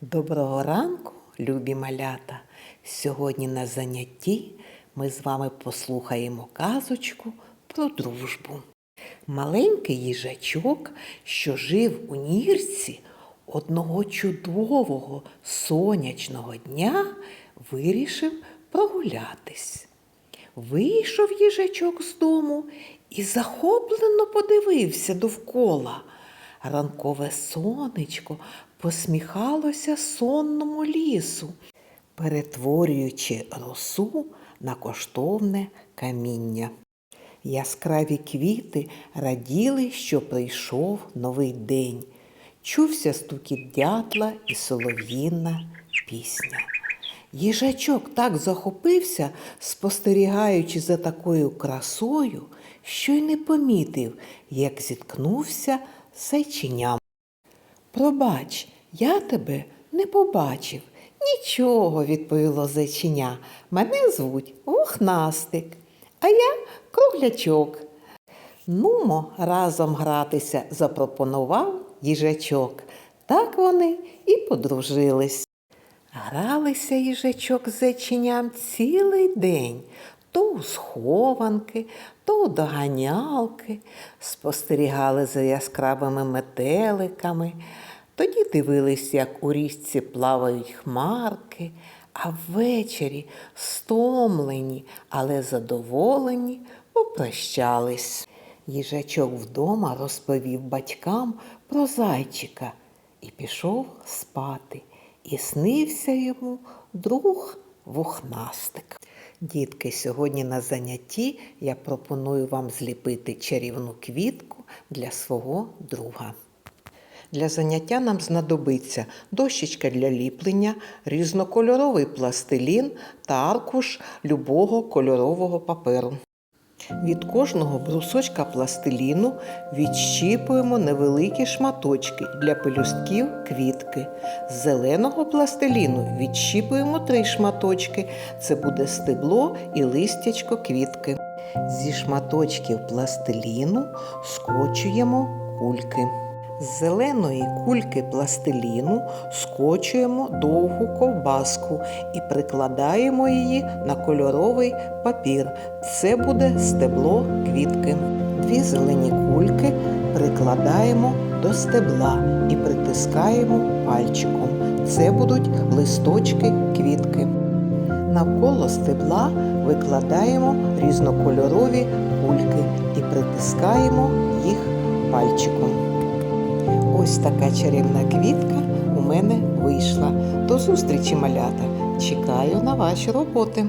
Доброго ранку, любі малята! Сьогодні на занятті ми з вами послухаємо казочку про дружбу. Маленький їжачок, що жив у нірці, одного чудового сонячного дня вирішив прогулятись. Вийшов їжачок з дому і захоплено подивився довкола. Ранкове сонечко посміхалося сонному лісу, перетворюючи росу на коштовне каміння. Яскраві квіти раділи, що прийшов новий день. Чувся стукіт дятла і солов'їна пісня. Їжачок так захопився, спостерігаючи за такою красою, що й не помітив, як зіткнувся з зайченям. Пробач, я тебе не побачив. Нічого, відповіло зайчиня. Мене звуть Вухнастик, а я круглячок. Нумо разом гратися, запропонував їжачок. Так вони і подружились. Гралися їжачок з зайченям цілий день, то у схованки, то у доганялки, спостерігали за яскравими метеликами, тоді дивились, як у річці плавають хмарки, а ввечері, стомлені, але задоволені, попрощались. Їжачок вдома розповів батькам про зайчика і пішов спати. І снився йому друг вухнастик. Дітки, сьогодні на занятті я пропоную вам зліпити чарівну квітку для свого друга. Для заняття нам знадобиться дощечка для ліплення, різнокольоровий пластилін та аркуш любого кольорового паперу. Від кожного брусочка пластиліну відщіпуємо невеликі шматочки для пелюстків квітки. З зеленого пластиліну відщіпуємо три шматочки. Це буде стебло і листячко квітки. Зі шматочків пластиліну скочуємо кульки. З зеленої кульки пластиліну скочуємо довгу ковбаску і прикладаємо її на кольоровий папір. Це буде стебло квітки. Дві зелені кульки прикладаємо до стебла і притискаємо пальчиком. Це будуть листочки квітки. Навколо стебла викладаємо різнокольорові кульки і притискаємо їх пальчиком. Ось така чарівна квітка у мене вийшла. До зустрічі, малята! Чекаю на ваші роботи.